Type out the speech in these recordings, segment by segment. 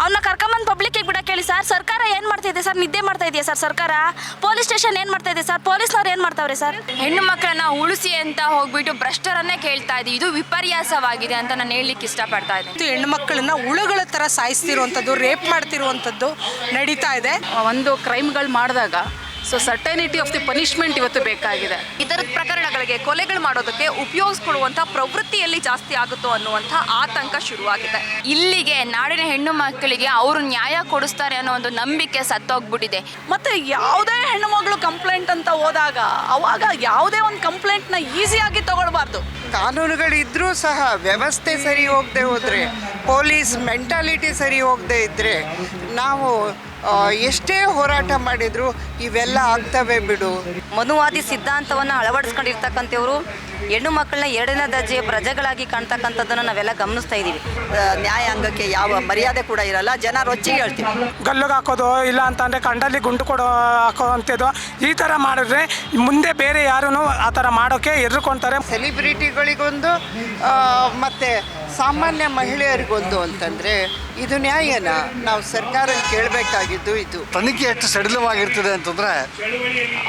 ಅವನ್ನ ಕರ್ಕೊಂಬಂದು ಪಬ್ಲಿಕ್ಕಿಗೆ ಬಿಡಕ್ಕೆ ಕೇಳಿ ಸರ್ ಸರ್ಕಾರ ಏನು ಮಾಡ್ತಾ ಇದೆ? ಸರ್ ನಿದ್ದೆ ಮಾಡ್ತಾ ಇದೆಯಾ ಸರ್ ಸರ್ಕಾರ? ಪೊಲೀಸ್ ಸ್ಟೇಷನ್ ಏನು ಮಾಡ್ತಾ ಇದೆ ಸರ್? ಪೊಲೀಸ್ನವ್ರು ಏನು ಮಾಡ್ತಾವ್ರೆ ಸರ್? ಹೆಣ್ಣು ಮಕ್ಕಳನ್ನ ಉಳಿಸಿ ಅಂತ ಹೋಗ್ಬಿಟ್ಟು ಭ್ರಷ್ಟರನ್ನೇ ಕೇಳ್ತಾ ಇದೆ. ಇದು ವಿಪರ್ಯಾಸವಾಗಿದೆ ಅಂತ ನಾನು ಹೇಳಲಿಕ್ಕೆ ಇಷ್ಟಪಡ್ತಾ ಇದ್ದೀನಿ. ಹೆಣ್ಣು ಮಕ್ಕಳನ್ನ ಹುಳುಗಳ ಥರ ಸಾಯಿಸ್ತಿರುವಂಥದ್ದು ರೇಪ್ ಮಾಡ್ತಿರುವಂಥದ್ದು ನಡೀತಾ ಇದೆ. ಒಂದು ಕ್ರೈಮ್ಗಳು ಮಾಡಿದಾಗ so certainty of the punishment ಇವತ್ತು ಬೇಕಾಗಿದೆ. ಇತರ ಪ್ರಕರಣಗಳಿಗೆ ಕೊಲೆಗಳು ಮಾಡೋದಕ್ಕೆ ಉಪಯೋಗಿಸ್ಕೊಳ್ಳುವಂಥ ಪ್ರವೃತ್ತಿಯಲ್ಲಿ ಜಾಸ್ತಿ ಆಗುತ್ತೋ ಅನ್ನುವಂಥ ಆತಂಕ ಶುರುವಾಗಿದೆ. ಇಲ್ಲಿಗೆ ನಾಡಿನ ಹೆಣ್ಣು ಮಕ್ಕಳಿಗೆ ಅವರು ನ್ಯಾಯ ಕೊಡಿಸ್ತಾರೆ ಅನ್ನೋ ಒಂದು ನಂಬಿಕೆ ಸತ್ತೋಗ್ಬಿಟ್ಟಿದೆ. ಮತ್ತೆ ಯಾವುದೇ ಹೆಣ್ಣು ಮಗಳು ಕಂಪ್ಲೇಂಟ್ ಅಂತ ಹೋದಾಗ ಅವಾಗ ಯಾವುದೇ ಒಂದು ಕಂಪ್ಲೇಂಟ್ನ ಈಸಿಯಾಗಿ ತಗೊಳ್ಬಾರ್ದು. ಕಾನೂನುಗಳಿದ್ರೂ ಸಹ ವ್ಯವಸ್ಥೆ ಸರಿ ಹೋಗದೆ ಹೋದರೆ ಪೊಲೀಸ್ ಮೆಂಟಾಲಿಟಿ ಸರಿ ಹೋಗದೆ ಇದ್ದರೆ ನಾವು ಎಷ್ಟೇ ಹೋರಾಟ ಮಾಡಿದ್ರು ಇವೆಲ್ಲ ಆಗ್ತವೆ ಬಿಡು. ಮನುವಾದಿ ಸಿದ್ಧಾಂತವನ್ನು ಅಳವಡಿಸ್ಕೊಂಡಿರ್ತಕ್ಕಂಥವ್ರು ಹೆಣ್ಣು ಮಕ್ಕಳನ್ನ ಎರಡನೇ ದರ್ಜೆಯ ಪ್ರಜೆಗಳಾಗಿ ಕಾಣ್ತಕ್ಕಂಥದ್ದನ್ನು ನಾವೆಲ್ಲ ಗಮನಿಸ್ತಾ ಇದ್ದೀವಿ. ನ್ಯಾಯಾಂಗಕ್ಕೆ ಯಾವ ಮರ್ಯಾದೆ ಕೂಡ ಇರಲ್ಲ. ಜನ ರೊಚ್ಚಿಗೆ ಹೇಳ್ತೀವಿ ಗಲ್ಲುಗೆ ಹಾಕೋದು ಇಲ್ಲ ಅಂತಂದರೆ ಕಂಡಲ್ಲಿ ಗುಂಡು ಕೊಡೋ ಹಾಕೋ ಅಂಥದ್ದು ಈ ಥರ ಮಾಡಿದ್ರೆ ಮುಂದೆ ಬೇರೆ ಯಾರೂ ಆ ಥರ ಮಾಡೋಕ್ಕೆ ಎದುರ್ಕೊಳ್ತಾರೆ ಸೆಲಿಬ್ರಿಟಿಗಳಿಗೊಂದು ಮತ್ತೆ ಸಾಮಾನ್ಯ ಮಹಿಳೆಯರಿಗೊಂದು ಅಂತಂದರೆ ಇದು ನ್ಯಾಯನ ನಾವು ಸರ್ಕಾರ ಕೇಳಬೇಕಾಗಿದ್ದು ಇದು. ತನಿಖೆ ಎಷ್ಟು ಸಡಿಲವಾಗಿರ್ತದೆ ಅಂತಂದರೆ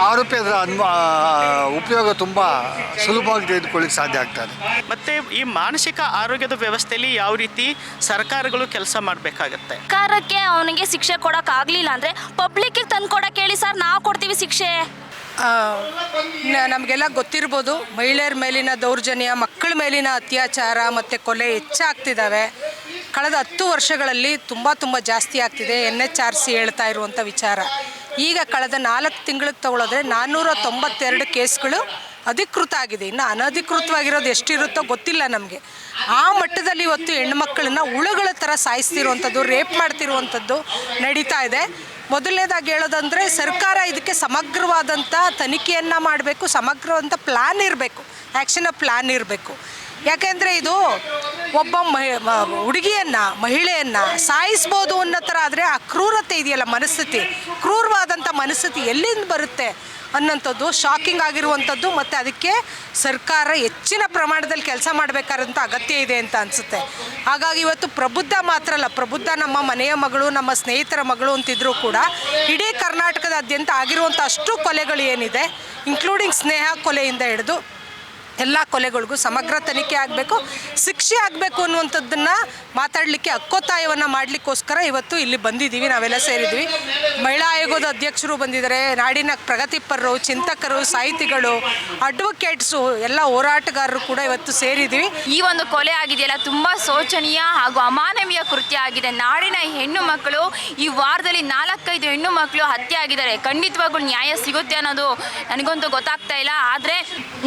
ಆರೋಪಿ ಅದರ ಅನ್ವ ಉಪಯೋಗ ತುಂಬ ಸುಲಭವಾಗಿ ತೆಗೆದುಕೊಳ್ಳಿಕ್ಕೆ ಸಾಧ್ಯ ಆಗ್ತದೆ ಮತ್ತೆ ಈ ಮಾನಸಿಕ ಆರೋಗ್ಯದ ವ್ಯವಸ್ಥೆಯಲ್ಲಿ ಯಾವ ರೀತಿ ಸರ್ಕಾರಗಳು ಕೆಲಸ ಮಾಡಬೇಕಾಗತ್ತೆ? ಸರ್ಕಾರಕ್ಕೆ ಅವನಿಗೆ ಶಿಕ್ಷೆ ಕೊಡಕ್ ಆಗ್ಲಿಲ್ಲ ಅಂದ್ರೆ ಪಬ್ಲಿಕ್ಕಿಗೆ ತಂದು ಕೊಡೋಕ್ಕೆ ಹೇಳಿ ಸರ್ ನಾವು ಕೊಡ್ತೀವಿ ಶಿಕ್ಷೆ. ನಮಗೆಲ್ಲ ಗೊತ್ತಿರ್ಬೋದು, ಮಹಿಳೆಯರ ಮೇಲಿನ ದೌರ್ಜನ್ಯ, ಮಕ್ಕಳ ಮೇಲಿನ ಅತ್ಯಾಚಾರ ಮತ್ತು ಕೊಲೆ ಹೆಚ್ಚಾಗ್ತಿದ್ದಾವೆ ಕಳೆದ ಹತ್ತು ವರ್ಷಗಳಲ್ಲಿ ತುಂಬ ತುಂಬ ಜಾಸ್ತಿ ಆಗ್ತಿದೆ ಎನ್ ಎಚ್ ಆರ್ ಸಿ ಹೇಳ್ತಾ ಇರುವಂಥ ವಿಚಾರ. ಈಗ ಕಳೆದ ನಾಲ್ಕು ತಿಂಗಳಿಗೆ ತಗೊಳ್ಳೋದ್ರೆ ನಾನ್ನೂರ ತೊಂಬತ್ತೆರಡು ಕೇಸ್ಗಳು ಅಧಿಕೃತ ಆಗಿದೆ. ಇನ್ನು ಅನಧಿಕೃತವಾಗಿರೋದು ಎಷ್ಟಿರುತ್ತೋ ಗೊತ್ತಿಲ್ಲ ನಮಗೆ. ಆ ಮಟ್ಟದಲ್ಲಿ ಇವತ್ತು ಹೆಣ್ಮಕ್ಳನ್ನ ಹುಳುಗಳ ಥರ ಸಾಯಿಸ್ತಿರುವಂಥದ್ದು ರೇಪ್ ಮಾಡ್ತಿರುವಂಥದ್ದು ನಡೀತಾ ಇದೆ. ಮೊದಲನೇದಾಗಿ ಹೇಳೋದಂದರೆ ಸರ್ಕಾರ ಇದಕ್ಕೆ ಸಮಗ್ರವಾದಂಥ ತನಿಖೆಯನ್ನು ಮಾಡಬೇಕು, ಸಮಗ್ರವಾದಂಥ ಪ್ಲ್ಯಾನ್ ಇರಬೇಕು ಆ್ಯಕ್ಷನ್ ಪ್ಲ್ಯಾನ್ ಇರಬೇಕು. ಯಾಕೆಂದರೆ ಇದು ಒಬ್ಬ ಮಹಿ ಹುಡುಗಿಯನ್ನು, ಮಹಿಳೆಯನ್ನು ಸಾಯಿಸ್ಬೋದು ಅನ್ನೋ ಥರ ಆದರೆ ಆ ಕ್ರೂರತೆ ಇದೆಯಲ್ಲ ಮನಸ್ಥಿತಿ. ಕ್ರೂರವಾದಂಥ ಮನಸ್ಥಿತಿ ಎಲ್ಲಿಂದ ಬರುತ್ತೆ? ಅನ್ನೋಂಥದ್ದು ಶಾಕಿಂಗ್ ಆಗಿರುವಂಥದ್ದು ಮತ್ತು ಅದಕ್ಕೆ ಸರ್ಕಾರ ಹೆಚ್ಚಿನ ಪ್ರಮಾಣದಲ್ಲಿ ಕೆಲಸ ಮಾಡಬೇಕಾದಂಥ ಅಗತ್ಯ ಇದೆ ಅಂತ ಅನಿಸುತ್ತೆ. ಹಾಗಾಗಿ ಇವತ್ತು ಪ್ರಬುದ್ಧ ಮಾತ್ರ ಅಲ್ಲ, ಪ್ರಬುದ್ಧ ನಮ್ಮ ಮನೆಯ ಮಗಳು, ನಮ್ಮ ಸ್ನೇಹಿತರ ಮಗಳು ಅಂತಿದ್ರೂ ಕೂಡ ಇಡೀ ಕರ್ನಾಟಕದಾದ್ಯಂತ ಆಗಿರುವಂಥ ಅಷ್ಟು ಕೊಲೆಗಳು ಏನಿದೆ ಇನ್ಕ್ಲೂಡಿಂಗ್ ಸ್ನೇಹ ಕೊಲೆಯಿಂದ ಹಿಡಿದು ಎಲ್ಲ ಕೊಲೆಗಳಿಗೂ ಸಮಗ್ರ ತನಿಖೆ ಆಗಬೇಕು, ಶಿಕ್ಷೆ ಆಗಬೇಕು ಅನ್ನುವಂಥದ್ದನ್ನು ಮಾತಾಡಲಿಕ್ಕೆ ಹಕ್ಕೊತ್ತಾಯವನ್ನು ಮಾಡಲಿಕ್ಕೋಸ್ಕರ ಇವತ್ತು ಇಲ್ಲಿ ಬಂದಿದ್ದೀವಿ. ನಾವೆಲ್ಲ ಸೇರಿದ್ವಿ ಮಹಿಳಾ ಆಯೋಗದ ಅಧ್ಯಕ್ಷರು ಬಂದಿದ್ದಾರೆ, ನಾಡಿನ ಪ್ರಗತಿಪರರು, ಚಿಂತಕರು, ಸಾಹಿತಿಗಳು ಅಡ್ವೊಕೇಟ್ಸು ಎಲ್ಲ ಹೋರಾಟಗಾರರು ಕೂಡ ಇವತ್ತು ಸೇರಿದ್ವಿ ಈ ಒಂದು ಕೊಲೆ ಆಗಿದೆಯಲ್ಲ, ತುಂಬ ಶೋಚನೀಯ ಹಾಗೂ ಅಮಾನವೀಯ ಕೃತ್ಯ ಆಗಿದೆ. ನಾಡಿನ ಹೆಣ್ಣು ಮಕ್ಕಳು, ಈ ವಾರದಲ್ಲಿ ನಾಲ್ಕೈದು ಹೆಣ್ಣು ಮಕ್ಕಳು ಹತ್ಯೆ ಆಗಿದ್ದಾರೆ. ಖಂಡಿತವಾಗೂ ನ್ಯಾಯ ಸಿಗುತ್ತೆ ಅನ್ನೋದು ನನಗಂತೂ ಗೊತ್ತಾಗ್ತಾ ಇಲ್ಲ. ಆದರೆ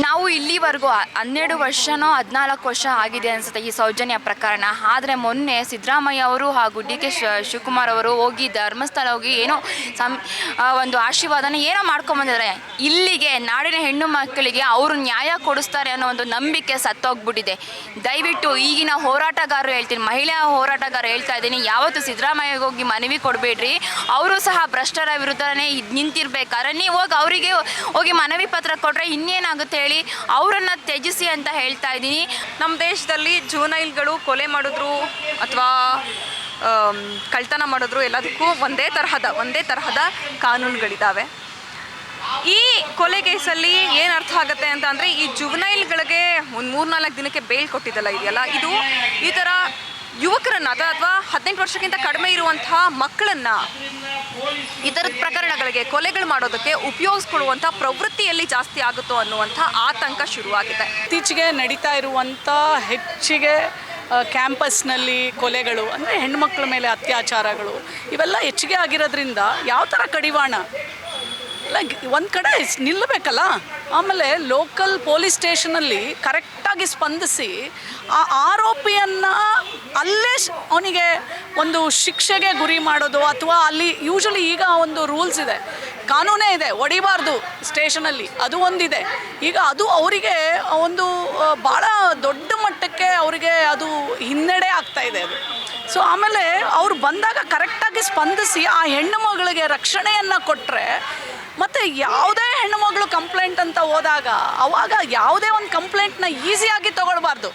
ನಾವು ಇಲ್ಲಿವರೆಗೂ ಹ- ಹನ್ನೆರಡು ವರ್ಷನೋ ಹದಿನಾಲ್ಕು ವರ್ಷ ಆಗಿದೆ ಅನ್ಸುತ್ತೆ ಈ ಸೌಜನ್ಯ ಪ್ರಕರಣ. ಆದರೆ ಮೊನ್ನೆ ಸಿದ್ದರಾಮಯ್ಯ ಅವರು ಹಾಗೂ ಡಿ ಕೆ ಶಿವಕುಮಾರ್ ಅವರು ಹೋಗಿ ಧರ್ಮಸ್ಥಳ ಹೋಗಿ ಏನೋ ಸಂ ಒಂದು ಆಶೀರ್ವಾದನ ಏನೋ ಮಾಡ್ಕೊಂಬಂದಿದ್ದಾರೆ ಇಲ್ಲಿಗೆ ನಾಡಿನ ಹೆಣ್ಣು ಮಕ್ಕಳಿಗೆ ಅವರು ನ್ಯಾಯ ಕೊಡಿಸ್ತಾರೆ ಅನ್ನೋ ಒಂದು ನಂಬಿಕೆ ಸತ್ತೋಗ್ಬಿಟ್ಟಿದೆ. ದಯವಿಟ್ಟು ಈಗಿನ ಹೋರಾಟಗಾರರು ಹೇಳ್ತೀನಿ, ಮಹಿಳಾ ಹೋರಾಟಗಾರರು ಹೇಳ್ತಾ ಇದ್ದೀನಿ, ಯಾವತ್ತು ಸಿದ್ದರಾಮಯ್ಯಗೆ ಹೋಗಿ ಮನವಿ ಕೊಡಬೇಡ್ರಿ. ಅವರು ಸಹ ಭ್ರಷ್ಟರ ವಿರುದ್ಧನೇ ನಿಂತಿರ್ಬೇಕಾದ್ರೆ ನೀವು ಹೋಗಿ ಅವರಿಗೆ ಹೋಗಿ ಮನವಿ ಪತ್ರ ಕೊಟ್ಟರೆ ಇನ್ನೇನಾಗುತ್ತೆ ಹೇಳಿ? ಅವರನ್ನು ತ್ಯಜಿಸಿ ಅಂತ ಹೇಳ್ತಾ ಇದ್ದೀನಿ. ನಮ್ಮ ದೇಶದಲ್ಲಿ ಜೂನೈಲ್ಗಳು ಕೊಲೆ ಮಾಡಿದ್ರು ಅಥವಾ ಕಳ್ತನ ಮಾಡಿದ್ರು ಎಲ್ಲದಕ್ಕೂ ಒಂದೇ ತರಹದ ಒಂದೇ ತರಹದ ಕಾನೂನುಗಳಿದ್ದಾವೆ. ಈ ಕೊಲೆ ಕೇಸಲ್ಲಿ ಏನು ಅರ್ಥ ಆಗುತ್ತೆ ಅಂತ ಅಂದರೆ ಈ ಜುವನೈಲ್ಗಳಿಗೆ ಒಂದು ಮೂರ್ನಾಲ್ಕು ದಿನಕ್ಕೆ ಬೇಲ್ ಕೊಟ್ಟಿದ್ದಲ್ಲ ಇದೆಯಲ್ಲ? ಇದು ಈ ಥರ ಯುವಕರನ್ನ ಅಥವಾ ಅಥವಾ ಹದಿನೆಂಟು ವರ್ಷಕ್ಕಿಂತ ಕಡಿಮೆ ಇರುವಂತಹ ಮಕ್ಕಳನ್ನ ಥರದ ಪ್ರಕರಣಗಳಿಗೆ ಕೊಲೆಗಳು ಮಾಡೋದಕ್ಕೆ ಉಪಯೋಗಿಸ್ಕೊಳ್ಳುವಂಥ ಪ್ರವೃತ್ತಿಯಲ್ಲಿ ಜಾಸ್ತಿ ಆಗುತ್ತೋ ಅನ್ನುವಂಥ ಆತಂಕ ಶುರುವಾಗಿದೆ. ಇತ್ತೀಚೆಗೆ ನಡೀತಾ ಇರುವಂಥ ಹೆಚ್ಚಿಗೆ ಕ್ಯಾಂಪಸ್ನಲ್ಲಿ ಕೊಲೆಗಳು, ಅಂದರೆ ಹೆಣ್ಮಕ್ಳ ಮೇಲೆ ಅತ್ಯಾಚಾರಗಳು, ಇವೆಲ್ಲ ಹೆಚ್ಚಿಗೆ ಆಗಿರೋದ್ರಿಂದ ಯಾವ ಥರ ಕಡಿವಾಣ? ಇಲ್ಲ, ಒಂದು ಕಡೆ ನಿಲ್ಲಬೇಕಲ್ಲ ಆಮೇಲೆ ಲೋಕಲ್ ಪೊಲೀಸ್ ಸ್ಟೇಷನಲ್ಲಿ ಕರೆಕ್ಟಾಗಿ ಸ್ಪಂದಿಸಿ ಆ ಆರೋಪಿಯನ್ನು ಅಲ್ಲೇ ಅವನಿಗೆ ಒಂದು ಶಿಕ್ಷೆಗೆ ಗುರಿ ಮಾಡೋದು ಅಥವಾ ಅಲ್ಲಿ ಯೂಶಲಿ ಈಗ ಒಂದು ರೂಲ್ಸ್ ಇದೆ. ಕಾನೂನೇ ಇದೆ, ಒಡಿಬಾರ್ದು ಸ್ಟೇಷನಲ್ಲಿ, ಅದು ಒಂದಿದೆ. ಈಗ ಅದು ಅವರಿಗೆ ಒಂದು ಭಾಳ ದೊಡ್ಡ ಮಟ್ಟಕ್ಕೆ ಅವರಿಗೆ ಅದು ಹಿನ್ನಡೆ ಆಗ್ತಾ ಇದೆ ಅದು. ಸೊ ಆಮೇಲೆ ಅವ್ರು ಬಂದಾಗ ಕರೆಕ್ಟಾಗಿ ಸ್ಪಂದಿಸಿ ಆ ಹೆಣ್ಣು ಮಗಳಿಗೆ ರಕ್ಷಣೆಯನ್ನು ಕೊಟ್ಟರೆ ಮತ್ತು ಯಾವುದೇ ಹೆಣ್ಣು ಮಗಳು ಕಂಪ್ಲೇಂಟ್ ಅಂತ ಹೋದಾಗ, ಅವಾಗ ಯಾವುದೇ ಒಂದು ಕಂಪ್ಲೇಂಟ್ನ ಈಸಿಯಾಗಿ ತಗೊಳ್ಬಾರ್ದು.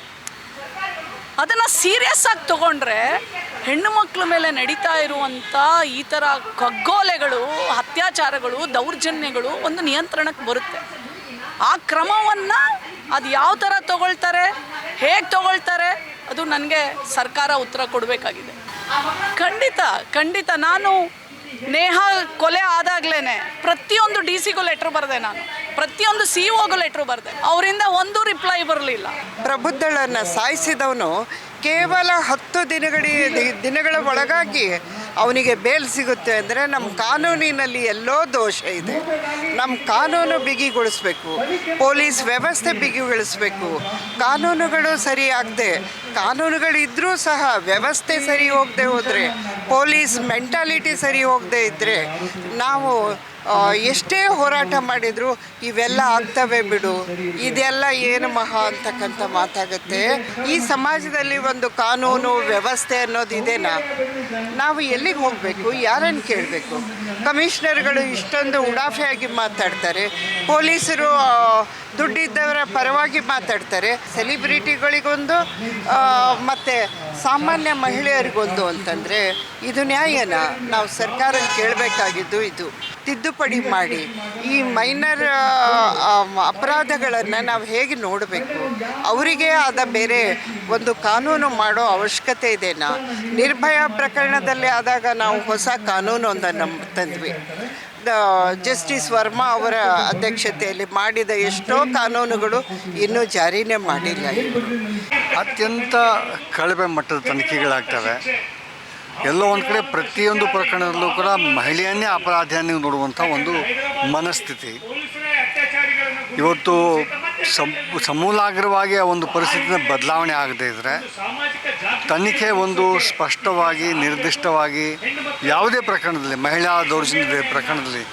ಅದನ್ನು ಸೀರಿಯಸ್ ಆಗಿ ತಗೊಂಡ್ರೆ ಹೆಣ್ಣು ಮಕ್ಕಳ ಮೇಲೆ ನಡೀತಾ ಇರುವಂಥ ಈ ಥರ ಕಗ್ಗೋಲೆಗಳು ಅತ್ಯಾಚಾರಗಳು, ದೌರ್ಜನ್ಯಗಳು ಒಂದು ನಿಯಂತ್ರಣಕ್ಕೆ ಬರುತ್ತೆ. ಆ ಕ್ರಮವನ್ನು ಅದು ಯಾವ ಥರ ತಗೊಳ್ತಾರೆ, ಹೇಗೆ ತಗೊಳ್ತಾರೆ, ಅದು ನನಗೆ ಸರ್ಕಾರ ಉತ್ತರ ಕೊಡಬೇಕಾಗಿದೆ. ಖಂಡಿತ ಖಂಡಿತ ನಾನು ನೇಹ ಕೊಲೆ ಆದಾಗ್ಲೇ ಪ್ರತಿಯೊಂದು ಡಿ ಸಿಗೂ ಲೆಟ್ರ್ ಬರೆದೆ ನಾನು. ಪ್ರತಿಯೊಂದು ಸಿ ಒಗೂ ಲೆಟ್ರ್ ಬರೆದೆ. ಅವರಿಂದ ಒಂದು ರಿಪ್ಲೈ ಬರಲಿಲ್ಲ. ಪ್ರಬುದ್ಧಳನ್ನು ಸಾಯಿಸಿದವನು ಕೇವಲ ಹತ್ತು ದಿನಗಳ ದಿನಗಳ ಒಳಗಾಗಿ ಅವನಿಗೆ ಬೇಲ್ ಸಿಗುತ್ತೆ ಅಂದರೆ ನಮ್ಮ ಕಾನೂನಿನಲ್ಲಿ ಎಲ್ಲೋ ದೋಷ ಇದೆ. ನಮ್ಮ ಕಾನೂನು ಬಿಗಿಗೊಳಿಸ್ಬೇಕು. ಪೊಲೀಸ್ ವ್ಯವಸ್ಥೆ ಬಿಗಿಗೊಳಿಸ್ಬೇಕು. ಕಾನೂನುಗಳು ಸರಿಯಾಗದೆ ಕಾನೂನುಗಳಿದ್ದರೂ ಸಹ ವ್ಯವಸ್ಥೆ ಸರಿ ಹೋಗದೆ ಹೋದರೆ, ಪೊಲೀಸ್ ಮೆಂಟಾಲಿಟಿ ಸರಿ ಹೋಗದೆ ಇದ್ದರೆ ನಾವು ಎಷ್ಟೇ ಹೋರಾಟ ಮಾಡಿದರೂ ಇವೆಲ್ಲ ಆಗ್ತವೆ ಬಿಡು. ಇದೆಲ್ಲ ಏನು ಮಹಾ ಅಂತಕ್ಕಂಥ ಮಾತಾಗುತ್ತೆ. ಈ ಸಮಾಜದಲ್ಲಿ ಒಂದು ಕಾನೂನು ವ್ಯವಸ್ಥೆ ಅನ್ನೋದು ಇದೇನಾ? ನಾವು ಎಲ್ಲಿಗೆ ಹೋಗಬೇಕು? ಯಾರನ್ನು ಕೇಳಬೇಕು? ಕಮಿಷನರ್ಗಳು ಇಷ್ಟೊಂದು ಉಡಾಫೆಯಾಗಿ ಮಾತಾಡ್ತಾರೆ. ಪೊಲೀಸರು ದುಡ್ಡಿದ್ದವರ ಪರವಾಗಿ ಮಾತಾಡ್ತಾರೆ. ಸೆಲಿಬ್ರಿಟಿಗಳಿಗೊಂದು ಮತ್ತು ಸಾಮಾನ್ಯ ಮಹಿಳೆಯರಿಗೊಂದು ಅಂತಂದರೆ ಇದು ನ್ಯಾಯನ? ನಾವು ಸರ್ಕಾರ ಕೇಳಬೇಕಾಗಿದ್ದು ಇದು. ತಿದ್ದುಪಡಿ ಮಾಡಿ ಈ ಮೈನರ್ ಅಪರಾಧಗಳನ್ನು ನಾವು ಹೇಗೆ ನೋಡಬೇಕು? ಅವರಿಗೆ ಆದ ಬೇರೆ ಒಂದು ಕಾನೂನು ಮಾಡೋ ಅವಶ್ಯಕತೆ ಇದೆನಾ? ನಿರ್ಭಯ ಪ್ರಕರಣದಲ್ಲಿ ಆದಾಗ ನಾವು ಹೊಸ ಕಾನೂನೊಂದನ್ನು ತಂದ್ವಿ. ಜಸ್ಟಿಸ್ ವರ್ಮಾ ಅವರ ಅಧ್ಯಕ್ಷತೆಯಲ್ಲಿ ಮಾಡಿದ ಎಷ್ಟೋ ಕಾನೂನುಗಳು ಇನ್ನೂ ಜಾರಿನೇ ಮಾಡಿಲ್ಲ ಅತ್ಯಂತ ಕಳಪೆ ಮಟ್ಟದ ತನಿಖೆಗಳಾಗ್ತವೆ. ಎಲ್ಲೋ ಒಂದು ಕಡೆ ಪ್ರತಿಯೊಂದು ಪ್ರಕರಣದಲ್ಲೂ ಕೂಡ ಮಹಿಳೆಯನ್ನೇ ಅಪರಾಧಿಯನ್ನೇ ನೋಡುವಂಥ ಒಂದು ಮನಸ್ಥಿತಿ. ಇವತ್ತು ಸಮೂಲಾಗ್ರವಾಗಿ ಆ ಒಂದು ಪರಿಸ್ಥಿತಿನ ಬದಲಾವಣೆ ಆಗದೇ ಇದ್ದರೆ ತನಿಖೆ ಒಂದು ಸ್ಪಷ್ಟವಾಗಿ, ನಿರ್ದಿಷ್ಟವಾಗಿ ಯಾವುದೇ ಪ್ರಕರಣದಲ್ಲಿ, ಮಹಿಳಾ ದೌರ್ಜನ್ಯದ ಪ್ರಕರಣದಲ್ಲಿ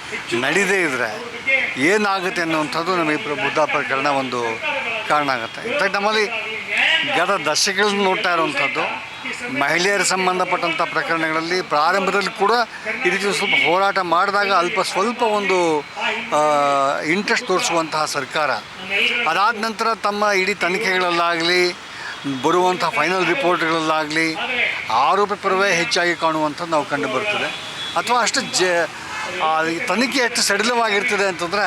ನಡೀದೇ ಇದ್ದರೆ ಏನಾಗುತ್ತೆ ಅನ್ನುವಂಥದ್ದು ನಮಗೆ ಬುದ್ಧ ಪ್ರಕರಣ ಒಂದು ಕಾರಣ ಆಗುತ್ತೆ. ಇನ್ಫ್ಯಾಕ್ಟ್ ನಮ್ಮಲ್ಲಿ ಗತ ದಶಕಗಳನ್ನು ನೋಡ್ತಾ ಇರುವಂಥದ್ದು ಮಹಿಳೆಯರ ಸಂಬಂಧಪಟ್ಟಂಥ ಪ್ರಕರಣಗಳಲ್ಲಿ ಪ್ರಾರಂಭದಲ್ಲಿ ಕೂಡ ಈ ರೀತಿ ಸ್ವಲ್ಪ ಹೋರಾಟ ಮಾಡಿದಾಗ ಅಲ್ಪ ಸ್ವಲ್ಪ ಒಂದು ಇಂಟ್ರೆಸ್ಟ್ ತೋರಿಸುವಂತಹ ಸರ್ಕಾರ. ಅದಾದ ನಂತರ ತಮ್ಮ ಇಡೀ ತನಿಖೆಗಳಲ್ಲಾಗಲಿ, ಬರುವಂಥ ಫೈನಲ್ ರಿಪೋರ್ಟ್ಗಳಲ್ಲಾಗಲಿ ಆರೋಪ ಪರವೇ ಹೆಚ್ಚಾಗಿ ಕಾಣುವಂಥದ್ದು ನಾವು ಕಂಡು ಬರ್ತದೆ. ಅಥವಾ ಅಷ್ಟು ಜ ಈ ತನಿಖೆ ಎಷ್ಟು ಸಡಿಲವಾಗಿರ್ತದೆ ಅಂತಂದರೆ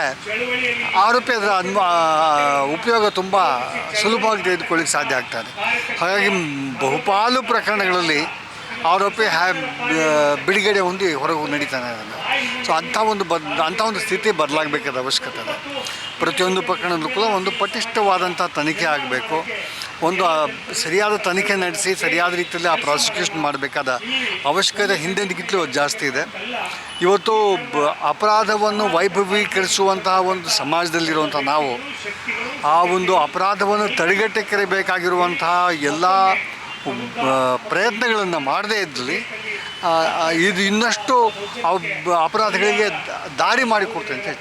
ಆರೋಪಿ ಅದರ ಅನ್ವ ಉಪಯೋಗ ತುಂಬ ಸುಲಭವಾಗಿ ತೆಗೆದುಕೊಳ್ಳಿಕ್ಕೆ ಸಾಧ್ಯ ಆಗ್ತದೆ ಹಾಗಾಗಿ ಬಹುಪಾಲು ಪ್ರಕರಣಗಳಲ್ಲಿ ಆರೋಪಿ ಹ್ಯಾ ಬಿಡುಗಡೆ ಹೊಂದಿ ಹೊರಗೆ ನಡೀತಾನೆ ಅದನ್ನು ಸೊ ಅಂಥ ಒಂದು ಬದ್, ಅಂಥ ಒಂದು ಸ್ಥಿತಿ ಬದಲಾಗಬೇಕಾದ ಅವಶ್ಯಕತೆ ಇದೆ. ಪ್ರತಿಯೊಂದು ಪ್ರಕರಣದಲ್ಲೂ ಕೂಡ ಒಂದು ಪಟಿಷ್ಠವಾದಂಥ ತನಿಖೆ ಆಗಬೇಕು. ಒಂದು ಸರಿಯಾದ ತನಿಖೆ ನಡೆಸಿ, ಸರಿಯಾದ ರೀತಿಯಲ್ಲಿ ಆ ಪ್ರಾಸಿಕ್ಯೂಷನ್ ಮಾಡಬೇಕಾದ ಅವಶ್ಯಕತೆ ಹಿಂದೆಂದಿಗಿಂತಲೂ ಜಾಸ್ತಿ ಇದೆ. ಇವತ್ತು ಅಪರಾಧವನ್ನು ವೈಭವೀಕರಿಸುವಂತಹ ಒಂದು ಸಮಾಜದಲ್ಲಿರುವಂಥ ನಾವು, ಆ ಒಂದು ಅಪರಾಧವನ್ನು ತಡೆಗಟ್ಟಕ್ಕೆ ಬೇಕಾಗಿರುವಂತಹ ಎಲ್ಲ ಪ್ರಯತ್ನಗಳನ್ನು ಮಾಡದೇ ಇದ್ದಲ್ಲಿ ಇದು ಇನ್ನಷ್ಟು ಅಪರಾಧಗಳಿಗೆ ದಾರಿ ಮಾಡಿಕೊಡ್ತಂತೆ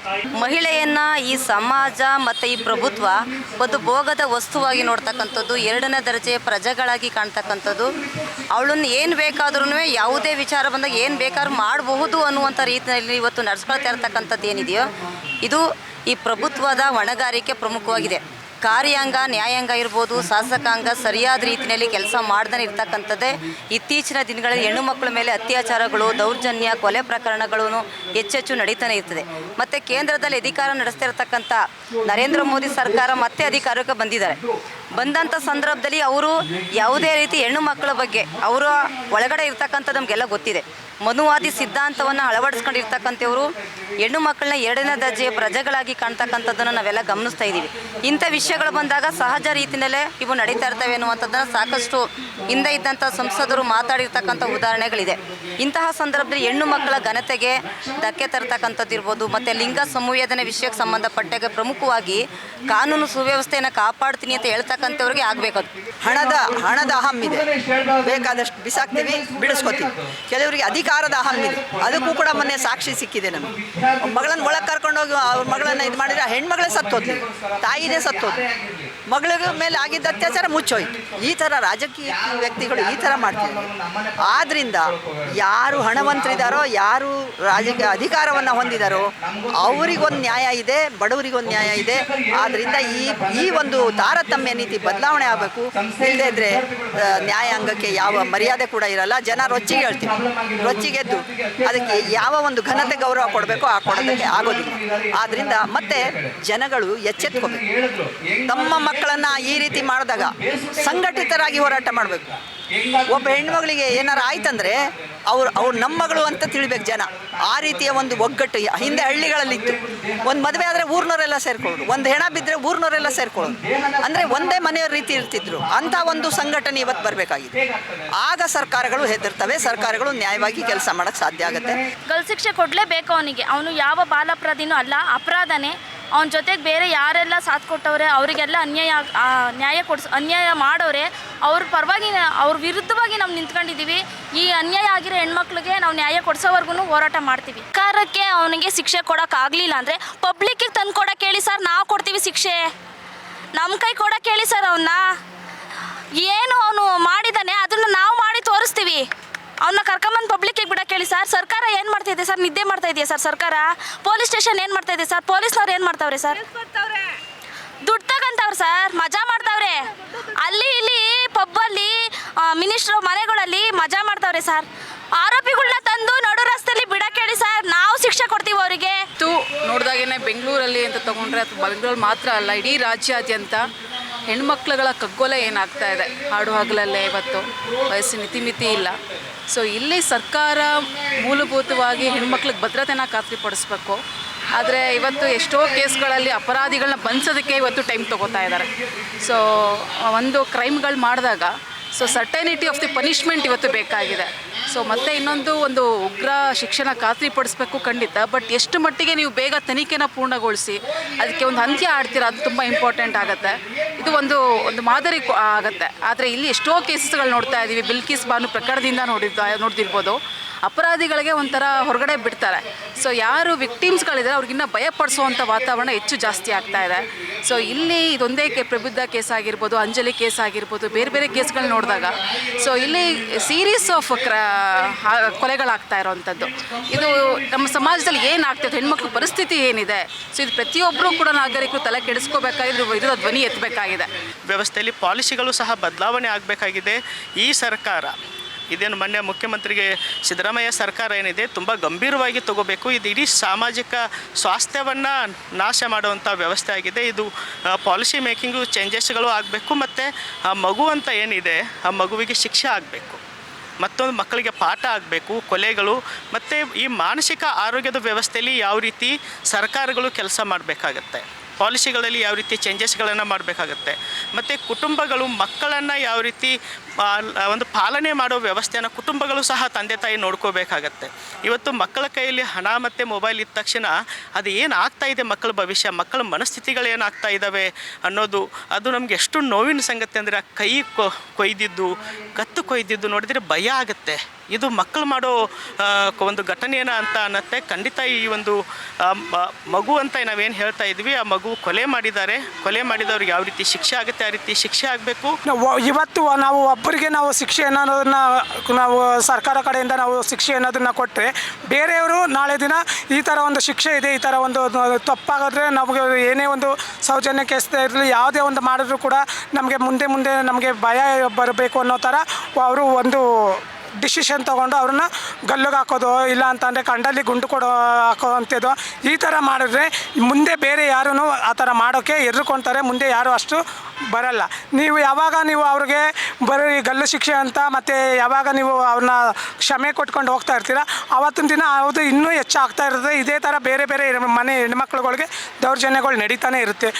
ಮಹಿಳೆಯನ್ನ ಈ ಸಮಾಜ ಮತ್ತು ಈ ಪ್ರಭುತ್ವ ಒಂದು ಭೋಗದ ವಸ್ತುವಾಗಿ ನೋಡ್ತಕ್ಕಂಥದ್ದು, ಎರಡನೇ ದರ್ಜೆಯ ಪ್ರಜೆಗಳಾಗಿ ಕಾಣ್ತಕ್ಕಂಥದ್ದು. ಅವಳನ್ನು ಏನು ಬೇಕಾದ್ರೂ ಯಾವುದೇ ವಿಚಾರ ಬಂದಾಗ ಏನು ಬೇಕಾದ್ರೂ ಮಾಡಬಹುದು ಅನ್ನುವಂಥ ರೀತಿಯಲ್ಲಿ ಇವತ್ತು ನಡೆಸ್ಕೊಳ್ತಾ ಇರ್ತಕ್ಕಂಥದ್ದು ಏನಿದೆಯೋ, ಇದು ಈ ಪ್ರಭುತ್ವದ ಹೊಣೆಗಾರಿಕೆ ಪ್ರಮುಖವಾಗಿದೆ. ಕಾರ್ಯಾಂಗ, ನ್ಯಾಯಾಂಗ ಇರ್ಬೋದು, ಶಾಸಕಾಂಗ ಸರಿಯಾದ ರೀತಿಯಲ್ಲಿ ಕೆಲಸ ಮಾಡ್ದೇ ಇರ್ತಕ್ಕಂಥದ್ದೇ ಇತ್ತೀಚಿನ ದಿನಗಳಲ್ಲಿ ಹೆಣ್ಣು ಮಕ್ಕಳ ಮೇಲೆ ಅತ್ಯಾಚಾರಗಳು, ದೌರ್ಜನ್ಯ, ಕೊಲೆ ಪ್ರಕರಣಗಳು ಹೆಚ್ಚೆಚ್ಚು ನಡೀತಾನೆ ಇರ್ತದೆ. ಮತ್ತು ಕೇಂದ್ರದಲ್ಲಿ ಅಧಿಕಾರ ನಡೆಸ್ತಿರ್ತಕ್ಕಂಥ ನರೇಂದ್ರ ಮೋದಿ ಸರ್ಕಾರ ಮತ್ತೆ ಅಧಿಕಾರಕ್ಕೆ ಬಂದಿದ್ದಾರೆ. ಬಂದಂಥ ಸಂದರ್ಭದಲ್ಲಿ ಅವರು ಯಾವುದೇ ರೀತಿ ಹೆಣ್ಣು ಮಕ್ಕಳ ಬಗ್ಗೆ, ಅವರ ಒಳಗಡೆ ಇರ್ತಕ್ಕಂಥ ನಮಗೆಲ್ಲ ಗೊತ್ತಿದೆ. ಮನುವಾದಿ ಸಿದ್ಧಾಂತವನ್ನು ಅಳವಡಿಸ್ಕೊಂಡಿರ್ತಕ್ಕಂಥವ್ರು, ಹೆಣ್ಣು ಮಕ್ಕಳನ್ನ ಎರಡನೇ ದರ್ಜೆಯ ಪ್ರಜೆಗಳಾಗಿ ಕಾಣ್ತಕ್ಕಂಥದ್ದನ್ನು ನಾವೆಲ್ಲ ಗಮನಿಸ್ತಾ ಇದ್ದೀವಿ. ಇಂಥ ವಿಷಯಗಳು ಬಂದಾಗ ಸಹಜ ರೀತಿಯಲ್ಲೇ ಇವು ನಡೀತಾ ಇರ್ತವೆ ಅನ್ನುವಂಥದ್ದನ್ನು ಸಾಕಷ್ಟು ಹಿಂದೆ ಇದ್ದಂಥ ಸಂಸದರು ಮಾತಾಡಿರ್ತಕ್ಕಂಥ ಉದಾಹರಣೆಗಳಿದೆ. ಇಂತಹ ಸಂದರ್ಭದಲ್ಲಿ ಹೆಣ್ಣು ಮಕ್ಕಳ ಘನತೆಗೆ ಧಕ್ಕೆ ತರ್ತಕ್ಕಂಥದ್ದು ಇರ್ಬೋದು, ಮತ್ತು ಲಿಂಗ ಸಂವೇದನೆ ವಿಷಯಕ್ಕೆ ಸಂಬಂಧಪಟ್ಟಾಗ ಪ್ರಮುಖವಾಗಿ ಕಾನೂನು ಸುವ್ಯವಸ್ಥೆಯನ್ನು ಕಾಪಾಡ್ತೀನಿ ಅಂತ ಹೇಳ್ತಕ್ಕಂಥವ್ರಿಗೆ ಆಗಬೇಕದು. ಹಣದ ಹಣದ ಅಹಂ ಇದೆ. ಬೇಕಾದಷ್ಟು ಬಿಸಾಕ್ತೀವಿ, ಬಿಡಿಸ್ಕೊತೀವಿ. ಕೆಲವರಿಗೆ ಅಧಿಕಾರದ ಇದೆ ಅದಕ್ಕೂ ಕೂಡ ಮೊನ್ನೆ ಸಾಕ್ಷಿ ಸಿಕ್ಕಿದೆ ನಮಗೆ. ಮಗಳನ್ನ ಒಳಗೆ ಕರ್ಕೊಂಡೋಗಿ ಅವ್ರ ಮಗಳನ್ನ ಇದು ಮಾಡಿದ್ರೆ ಆ ಹೆಣ್ಮಗಳೇ ಸತ್ತೋದ್ಲಿ. ತಾಯಿನೇ ಸತ್ತೋದ್ಲಿ. ಮಗಳ ಮೇಲೆ ಆಗಿದ್ದ ಅತ್ಯಾಚಾರ ಮುಚ್ಚೋಯ್ತು. ಈ ಥರ ರಾಜಕೀಯ ವ್ಯಕ್ತಿಗಳು ಈ ಥರ ಮಾಡ್ತಾರೆ ಆದ್ರಿಂದ ಯಾರು ಹಣವಂತರಿದ್ದಾರೋ ಯಾರು ರಾಜಕೀಯ ಅಧಿಕಾರವನ್ನು ಹೊಂದಿದಾರೋ, ಅವರಿಗೊಂದು ನ್ಯಾಯ ಇದೆ, ಬಡವರಿಗೊಂದು ನ್ಯಾಯ ಇದೆ. ಆದ್ರಿಂದ ಈ ಈ ಒಂದು ತಾರತಮ್ಯ ನೀತಿ ಬದಲಾವಣೆ ಆಗಬೇಕು. ಇಲ್ಲದೇ ಇದ್ರೆ ನ್ಯಾಯಾಂಗಕ್ಕೆ ಯಾವ ಮರ್ಯಾದೆ ಕೂಡ ಇರಲ್ಲ. ಜನ ರೊಚ್ಚಿಗೆ ಹೇಳ್ತೀವಿ ರೊಚ್ಚಿಗೆದ್ದು ಅದಕ್ಕೆ ಯಾವ ಒಂದು ಘನತೆ ಗೌರವ ಕೊಡಬೇಕೋ ಆ ಕೊಡೋದಕ್ಕೆ ಆಗೋದಿಲ್ಲ. ಆದ್ದರಿಂದ ಮತ್ತೆ ಜನಗಳು ಎಚ್ಚೆತ್ಕೋಬೇಕು. ತಮ್ಮ ಮಕ್ಕಳನ್ನ ಈ ರೀತಿ ಮಾಡಿದಾಗ ಸಂಘಟಿತರಾಗಿ ಹೋರಾಟ ಮಾಡಬೇಕು. ಒಬ್ಬ ಹೆಣ್ಮಗಳಿಗೆ ಏನಾರು ಆಯ್ತಂದ್ರೆ ಅವ್ರು ಅವ್ರು ನಮ್ಮ ಮಗಳು ಅಂತ ತಿಳಿಬೇಕು ಜನ. ಆ ರೀತಿಯ ಒಂದು ಒಗ್ಗಟ್ಟು ಹಿಂದೆ ಹಳ್ಳಿಗಳಲ್ಲಿತ್ತು. ಒಂದು ಮದುವೆ ಆದರೆ ಊರ್ನವರೆಲ್ಲ ಸೇರ್ಕೊಳ್ಳೋದು. ಒಂದು ಹೆಣ ಬಿದ್ದರೆ ಊರ್ನವರೆಲ್ಲ ಸೇರ್ಕೊಳ್ಳೋದು. ಅಂದರೆ ಒಂದೇ ಮನೆಯವ್ರ ರೀತಿ ಇರ್ತಿದ್ರು. ಅಂಥ ಒಂದು ಸಂಘಟನೆ ಇವತ್ತು ಬರಬೇಕಾಗಿದೆ. ಆಗ ಸರ್ಕಾರಗಳು ಹೆದರ್ತವೆ. ಸರ್ಕಾರಗಳು ನ್ಯಾಯವಾಗಿ ಕೆಲಸ ಮಾಡೋಕ್ಕೆ ಸಾಧ್ಯ ಆಗುತ್ತೆ. ಗಲ್ ಶಿಕ್ಷೆ ಕೊಡಲೇಬೇಕು ಅವನಿಗೆ. ಅವನು ಯಾವ ಬಾಲಾಪರಾಧಿನೂ ಅಲ್ಲ, ಅಪರಾಧನೇ. ಅವನ ಜೊತೆಗೆ ಬೇರೆ ಯಾರೆಲ್ಲ ಸಾಥ್ ಕೊಟ್ಟವ್ರೆ, ಅವರಿಗೆಲ್ಲ ಅನ್ಯಾಯ ನ್ಯಾಯ ಕೊಡ್ಸ್ ಅನ್ಯಾಯ ಮಾಡೋರೆ, ಅವ್ರ ಪರವಾಗಿ ಅವ್ರ ವಿರುದ್ಧವಾಗಿ ನಾವು ನಿಂತ್ಕೊಂಡಿದ್ದೀವಿ ಈ ಅನ್ಯಾಯ ಆಗಿರೋ ಹೆಣ್ಮಕ್ಳಿಗೆ ನಾವು ನ್ಯಾಯ ಕೊಡ್ಸೋವರೆಗೂ ಹೋರಾಟ ಮಾಡ್ತೀವಿ. ಸರ್ಕಾರಕ್ಕೆ ಅವನಿಗೆ ಶಿಕ್ಷೆ ಕೊಡೋಕ್ಕಾಗಲಿಲ್ಲ ಅಂದರೆ ಪಬ್ಲಿಕ್ಕಿಗೆ ತಂದು ಕೊಡೋಕೆ ಹೇಳಿ ಸರ್ ನಾವು ಕೊಡ್ತೀವಿ ಶಿಕ್ಷೆ. ನಮ್ಮ ಕೈ ಕೊಡೋಕೆ ಹೇಳಿ ಸರ್ ಅವನ್ನ ಏನು ಅವನು ಮಾಡಿದ್ದಾನೆ ಅದನ್ನು ನಾವು ಮಾಡಿ ತೋರಿಸ್ತೀವಿ. ಅವನ್ನ ಕರ್ಕೊಂಬಂದು ಪಬ್ಲಿಕ್ಕಿಗೆ ಬಿಡಕ್ಕೆ ಹೇಳಿ. ಸರ್ ಸರ್ಕಾರ ಏನು ಮಾಡ್ತಾ ಇದೆ? ಸರ್ ನಿದ್ದೆ ಮಾಡ್ತಾ ಇದೆಯಾ ಸರ್ ಸರ್ಕಾರ? ಪೊಲೀಸ್ ಸ್ಟೇಷನ್ ಏನು ಮಾಡ್ತಾ ಇದೆ ಸರ್? ಪೊಲೀಸ್ನವ್ರು ಏನು ಮಾಡ್ತಾವ್ರೆ ಸರ್? ದುಡ್ಡು ತಗಂತವ್ರೆ ಸರ್ ಮಜಾ ಮಾಡ್ತಾವ್ರೆ. ಅಲ್ಲಿ ಇಲ್ಲಿ ಪಬ್ಬಲ್ಲಿ ಮಿನಿಸ್ಟ್ರು ಮನೆಗಳಲ್ಲಿ ಮಜಾ ಮಾಡ್ತಾವ್ರೆ ಸರ್. ಆರೋಪಿಗಳನ್ನ ತಂದು ನಡು ರಸ್ತೆಯಲ್ಲಿ ಬಿಡಕ್ಕೆ ಹೇಳಿ ಸರ್. ನಾವು ಶಿಕ್ಷೆ ಕೊಡ್ತೀವಿ ಅವರಿಗೆ. ನೋಡಿದಾಗೇನೆ ಬೆಂಗಳೂರಲ್ಲಿ ಅಂತ ತಗೊಂಡ್ರೆ ಅಥವಾ ಬೆಂಗಳೂರಲ್ಲಿ ಮಾತ್ರ ಅಲ್ಲ ಇಡೀ ರಾಜ್ಯಾದ್ಯಂತ ಹೆಣ್ಮಕ್ಳುಗಳ ಕಗ್ಗೊಲೆ ಏನಾಗ್ತಾ ಇದೆ? ಹಾಡು ಹಗಲಲ್ಲೇ ಇವತ್ತು ವಯಸ್ಸಿನ ಇತಿಮಿತಿ ಇಲ್ಲ. ಸೊ ಇಲ್ಲಿ ಸರ್ಕಾರ ಮೂಲಭೂತವಾಗಿ ಹೆಣ್ಮಕ್ಳಿಗೆ ಭದ್ರತೆನ ಖಾತ್ರಿಪಡಿಸ್ಬೇಕು. ಆದರೆ ಇವತ್ತು ಎಷ್ಟೋ ಕೇಸ್ಗಳಲ್ಲಿ ಅಪರಾಧಿಗಳನ್ನ ಬಂಧಿಸೋದಕ್ಕೆ ಇವತ್ತು ಟೈಮ್ ತೊಗೋತಾ ಇದ್ದಾರೆ. ಸೊ ಒಂದು ಕ್ರೈಮ್ಗಳು ಮಾಡಿದಾಗ so certainty of the punishment ಇವತ್ತು ಬೇಕಾಗಿದೆ. ಸೊ ಮತ್ತೆ ಇನ್ನೊಂದು ಒಂದು ಉಗ್ರ ಶಿಕ್ಷಣ ಖಾತ್ರಿಪಡಿಸ್ಬೇಕು ಖಂಡಿತ ಬಟ್ ಎಷ್ಟು ಮಟ್ಟಿಗೆ ನೀವು ಬೇಗ ತನಿಖೆನ ಪೂರ್ಣಗೊಳಿಸಿ, ಅದಕ್ಕೆ ಒಂದು ಅಂತ್ಯ ಆಡ್ತೀರಾ ಅದು ತುಂಬ ಇಂಪಾರ್ಟೆಂಟ್ ಆಗುತ್ತೆ. ಇದು ಒಂದು ಒಂದು ಮಾದರಿ ಆಗುತ್ತೆ. ಆದರೆ ಇಲ್ಲಿ ಎಷ್ಟೋ ಕೇಸಸ್ಗಳು ನೋಡ್ತಾ ಇದ್ದೀವಿ ಬಿಲ್ಕಿಸ್ ಬಾನು ಪ್ರಕರಣದಿಂದ ನೋಡಿದ್ದ ನೋಡ್ತಿರ್ಬೋದು ಅಪರಾಧಿಗಳಿಗೆ ಒಂಥರ ಹೊರಗಡೆ ಬಿಡ್ತಾರೆ. ಸೊ ಯಾರು ವಿಕ್ಟಿಮ್ಸ್ಗಳಿದ್ದಾರೆ ಅವ್ರಿಗಿನ್ನ ಭಯಪಡಿಸುವಂಥ ವಾತಾವರಣ ಹೆಚ್ಚು ಜಾಸ್ತಿ ಆಗ್ತಾ ಇದೆ. ಸೊ ಇಲ್ಲಿ ಇದೊಂದೇ ಕೆ, ಪ್ರಬುದ್ಧ ಕೇಸ್ ಆಗಿರ್ಬೋದು, ಅಂಜಲಿ ಕೇಸ್ ಆಗಿರ್ಬೋದು, ಬೇರೆ ಬೇರೆ ಕೇಸ್ಗಳು ನೋಡಿದಾಗ. ಸೊ ಇಲ್ಲಿ ಸೀರೀಸ್ ಆಫ್ ಕ್ರ ಕೊಲೆಗಳಾಗ್ತಾ ಇರೋವಂಥದ್ದು ಇದು ನಮ್ಮ ಸಮಾಜದಲ್ಲಿ ಏನಾಗ್ತಿದೆ, ಹೆಣ್ಮಕ್ಳ ಪರಿಸ್ಥಿತಿ ಏನಿದೆ? ಸೊ ಇದು ಪ್ರತಿಯೊಬ್ಬರೂ ಕೂಡ ನಾಗರಿಕರು ತಲೆ ಕೆಡಿಸ್ಕೋಬೇಕಾಗಿದ್ರೆ ಇದರ ಧ್ವನಿ ಎತ್ತಬೇಕಾಗಿದೆ ವ್ಯವಸ್ಥೆಯಲ್ಲಿ ಪಾಲಿಸಿಗಳು ಸಹ ಬದಲಾವಣೆ ಆಗಬೇಕಾಗಿದೆ. ಈ ಸರ್ಕಾರ ಇದೇನು ಮೊನ್ನೆ ಮುಖ್ಯಮಂತ್ರಿಗೆ ಸಿದ್ದರಾಮಯ್ಯ ಸರ್ಕಾರ ಏನಿದೆ ತುಂಬ ಗಂಭೀರವಾಗಿ ತಗೋಬೇಕು. ಇದು ಇಡೀ ಸಾಮಾಜಿಕ ಸ್ವಾಸ್ಥ್ಯವನ್ನು ನಾಶ ಮಾಡುವಂಥ ವ್ಯವಸ್ಥೆ ಆಗಿದೆ. ಇದು ಪಾಲಿಸಿ ಮೇಕಿಂಗು ಚೇಂಜಸ್ಗಳು ಆಗಬೇಕು ಮತ್ತು, ಆ, ಮಗು ಅಂತ ಏನಿದೆ, ಆ, ಮಗುವಿಗೆ ಶಿಕ್ಷೆ ಆಗಬೇಕು. ಮತ್ತೊಂದು ಮಕ್ಕಳಿಗೆ ಪಾಠ ಆಗಬೇಕು, ಕೊಲೆಗಳು, ಮತ್ತು ಈ ಮಾನಸಿಕ ಆರೋಗ್ಯದ ವ್ಯವಸ್ಥೆಯಲ್ಲಿ ಯಾವ ರೀತಿ ಸರ್ಕಾರಗಳು ಕೆಲಸ ಮಾಡಬೇಕಾಗತ್ತೆ. ಪಾಲಿಸಿಗಳಲ್ಲಿ ಯಾವ ರೀತಿ ಚೇಂಜಸ್ಗಳನ್ನು ಮಾಡಬೇಕಾಗತ್ತೆ. ಮತ್ತು ಕುಟುಂಬಗಳು ಮಕ್ಕಳನ್ನು ಯಾವ ರೀತಿ ಒಂದು ಪಾಲನೆ ಮಾಡೋ ವ್ಯವಸ್ಥೆಯನ್ನು ಕುಟುಂಬಗಳು ಸಹ ತಂದೆ ತಾಯಿ ನೋಡ್ಕೋಬೇಕಾಗತ್ತೆ. ಇವತ್ತು ಮಕ್ಕಳ ಕೈಯಲ್ಲಿ ಹಣ ಮತ್ತು ಮೊಬೈಲ್ ಇದ್ದ ತಕ್ಷಣ ಅದು ಏನು ಆಗ್ತಾ ಇದೆ ಮಕ್ಕಳ ಭವಿಷ್ಯ, ಮಕ್ಕಳ ಮನಸ್ಥಿತಿಗಳು ಏನಾಗ್ತಾ ಇದ್ದಾವೆ ಅನ್ನೋದು, ಅದು ನಮಗೆ ಎಷ್ಟು ನೋವಿನ ಸಂಗತಿ ಅಂದರೆ ಕೊ, ಕೊಯ್ದಿದ್ದು, ಕತ್ತು ಕೊಯ್ದಿದ್ದು ನೋಡಿದರೆ ಭಯ ಆಗುತ್ತೆ. ಇದು ಮಕ್ಕಳು ಮಾಡೋ ಒಂದು ಘಟನೆಯೇನ ಅಂತ ಅನ್ನತ್ತೆ. ಖಂಡಿತ ಈ ಒಂದು ಮಗು ಅಂತ ನಾವೇನು ಹೇಳ್ತಾ ಇದ್ವಿ, ಆ ಮಗು ಕೊಲೆ ಮಾಡಿದ್ದಾರೆ. ಕೊಲೆ ಮಾಡಿದವ್ರಿಗೆ ಯಾವ ರೀತಿ ಶಿಕ್ಷೆ ಆಗುತ್ತೆ, ಆ ರೀತಿ ಶಿಕ್ಷೆ ಆಗಬೇಕು. ಇವತ್ತು ನಾವು ಒಬ್ಬರಿಗೆ ನಾವು ಶಿಕ್ಷೆ ಅನ್ನೋದನ್ನ ನಾವು ಸರ್ಕಾರ ಕಡೆಯಿಂದ ನಾವು ಶಿಕ್ಷೆ ಅನ್ನೋದನ್ನ ಕೊಟ್ಟರೆ ಬೇರೆಯವರು ನಾಳೆ ದಿನ ಈ ಥರ ಒಂದು ಶಿಕ್ಷೆ ಇದೆ, ಈ ಥರ ಒಂದು ತಪ್ಪಾಗಿದ್ರೆ ನಮಗೆ ಏನೇ ಒಂದು ಸೌಜನ್ಯ ಕೇಸ್ ಇರಲಿ, ಯಾವುದೇ ಒಂದು ಮಾಡಿದ್ರು ಕೂಡ ನಮಗೆ ಮುಂದೆ ಮುಂದೆ ನಮಗೆ ಭಯ ಬರಬೇಕು ಅನ್ನೋ ಥರ ಅವರು ಒಂದು ಡಿಸಿಷನ್ ತೊಗೊಂಡು ಅವ್ರನ್ನ ಗಲ್ಲಿಗೆ ಹಾಕೋದು, ಇಲ್ಲ ಅಂತಂದರೆ ಕಂಡಲ್ಲಿ ಗುಂಡು ಕೊಡೋ, ಹಾಕೋ ಅಂಥದ್ದು, ಈ ಥರ ಮಾಡಿದ್ರೆ ಮುಂದೆ ಬೇರೆ ಯಾರೂ ಆ ಥರ ಮಾಡೋಕ್ಕೆ ಎದುರ್ಕೊತಾರೆ ಮುಂದೆ ಯಾರು ಅಷ್ಟು ಬರಲ್ಲ. ನೀವು ಯಾವಾಗ ನೀವು ಅವ್ರಿಗೆ ಬರೀ ಗಲ್ಲು ಶಿಕ್ಷೆ ಅಂತ ಮತ್ತು ಯಾವಾಗ ನೀವು ಅವ್ರನ್ನ ಕ್ಷಮೆ ಕೊಟ್ಕೊಂಡು ಹೋಗ್ತಾ ಇರ್ತೀರ ಆವತ್ತಿನ ದಿನ ಅದು ಇನ್ನೂ ಹೆಚ್ಚಾಗ್ತಾ ಇರ್ತದೆ. ಇದೇ ಥರ ಬೇರೆ ಬೇರೆ ಮನೆ ಹೆಣ್ಮಕ್ಳುಗಳಿಗೆ ದೌರ್ಜನ್ಯಗಳು ನಡೀತಾನೆ ಇರುತ್ತೆ.